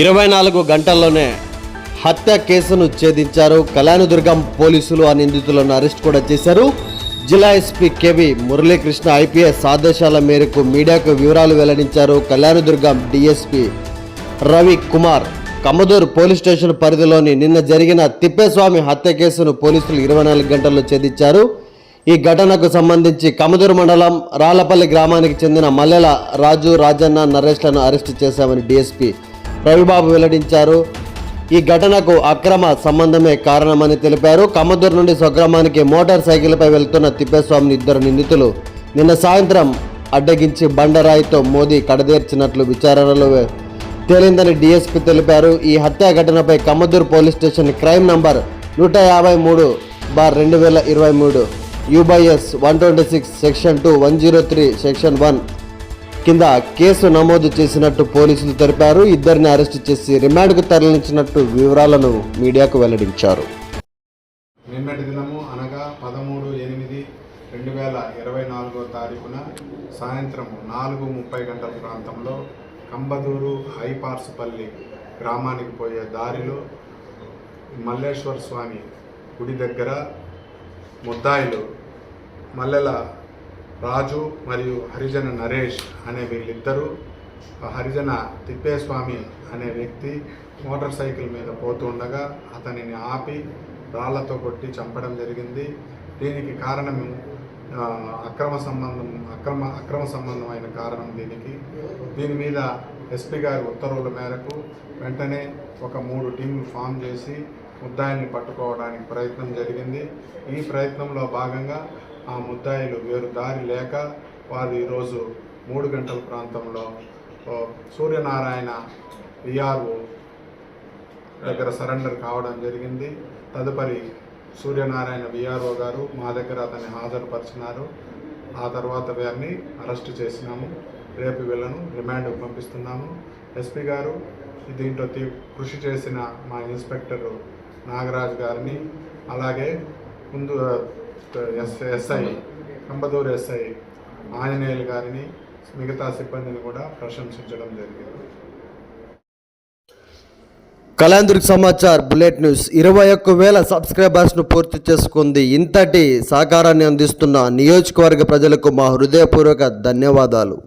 ఇరవై నాలుగు గంటల్లోనే హత్య కేసును ఛేదించారు. కళ్యాణదుర్గం పోలీసులు ఆ నిందితులను అరెస్ట్ కూడా చేశారు. జిల్లా ఎస్పీ కేవి మురళీకృష్ణ ఐపీఎస్ ఆదేశాల మేరకు మీడియాకు వివరాలు వెల్లడించారు. Kalyandurg DSP Ravi Kumar Kambadur police station పరిధిలోని నిన్న జరిగిన తిప్పేస్వామి హత్య కేసును పోలీసులు ఇరవై నాలుగు గంటల్లో ఛేదించారు. ఈ ఘటనకు సంబంధించి కమదూరు మండలం రాళ్ళపల్లి గ్రామానికి చెందిన మల్లెల రాజు రాజన్న నరేష్లను అరెస్టు చేశామని డీఎస్పీ రవిబాబు వెల్లడించారు. ఈ ఘటనకు అక్రమ సంబంధమే కారణమని తెలిపారు. కమ్మదూరు నుండి స్వగ్రామానికి మోటార్ సైకిల్పై వెళ్తున్న తిప్పేస్వామిని ఇద్దరు నిందితులు నిన్న సాయంత్రం అడ్డగించి బండరాయితో మోదీ కడదేర్చినట్లు విచారణలో తేలిందని డీఎస్పీ తెలిపారు. ఈ హత్యా ఘటనపై Kambadur police station crime number నూట యాభై మూడు బార్ రెండు వేల ఇరవై మూడు U by S one twenty six section two one zero three section one కింద కేసు నమోదు చేసినట్టు పోలీసులు తెలిపారు. ఇద్దరిని అరెస్టు చేసి రిమాండ్కు తరలించినట్టు వివరాలను మీడియాకు వెల్లడించారు. నిన్నటి దినము అనగా పదమూడు ఎనిమిది రెండు వేల ఇరవై నాలుగో తారీఖున సాయంత్రం నాలుగు ముప్పై గంటల ప్రాంతంలో కంబదూరు హైపార్సుపల్లి గ్రామానికి పోయే దారిలో మల్లేశ్వర స్వామి గుడి దగ్గర ముద్దాయిలు మల్లెల రాజు మరియు హరిజన నరేష్ అనే వీళ్ళిద్దరూ హరిజన తిప్పేస్వామి అనే వ్యక్తి మోటార్ సైకిల్ మీద పోతుండగా అతనిని ఆపి రాళ్ళతో కొట్టి చంపడం జరిగింది. దీనికి కారణం అక్రమ సంబంధం అక్రమ అక్రమ సంబంధమైన కారణం దీనికి. దీని మీద ఎస్పీ గారి ఉత్తర్వుల మేరకు వెంటనే ఒక మూడు టీంలు ఫామ్ చేసి ముద్దాయిని పట్టుకోవడానికి ప్రయత్నం జరిగింది. ఈ ప్రయత్నంలో భాగంగా ఆ ముద్దాయిలు వేరు దారి లేక వారు ఈరోజు మూడు గంటల ప్రాంతంలో ఓ, సూర్యనారాయణ విఆర్ఓ దగ్గర సరెండర్ కావడం జరిగింది. తదుపరి సూర్యనారాయణ విఆర్ఓ గారు మా దగ్గర అతన్ని హాజరుపరిచినారు. ఆ తర్వాత వారిని అరెస్ట్ చేసినాము. రేపు వీళ్ళను రిమాండ్కు పంపిస్తున్నాము. ఎస్పీ గారు దీంట్లో తీ- కృషి చేసిన మా ఇన్స్పెక్టర్ నాగరాజు గారిని అలాగే ముందు S SI Kambadur SI Anjaneyulu గారిని మిగతా సిబ్బందిని కూడా ప్రశంసించడం జరిగింది. కళాంధ్రికి సమాచార్ బులెట్ న్యూస్. ఇరవై ఒక్క వేల సబ్స్క్రైబర్స్ను పూర్తి చేసుకుంది. ఇంతటి సహకారాన్ని అందిస్తున్న నియోజకవర్గ ప్రజలకు మా హృదయపూర్వక ధన్యవాదాలు.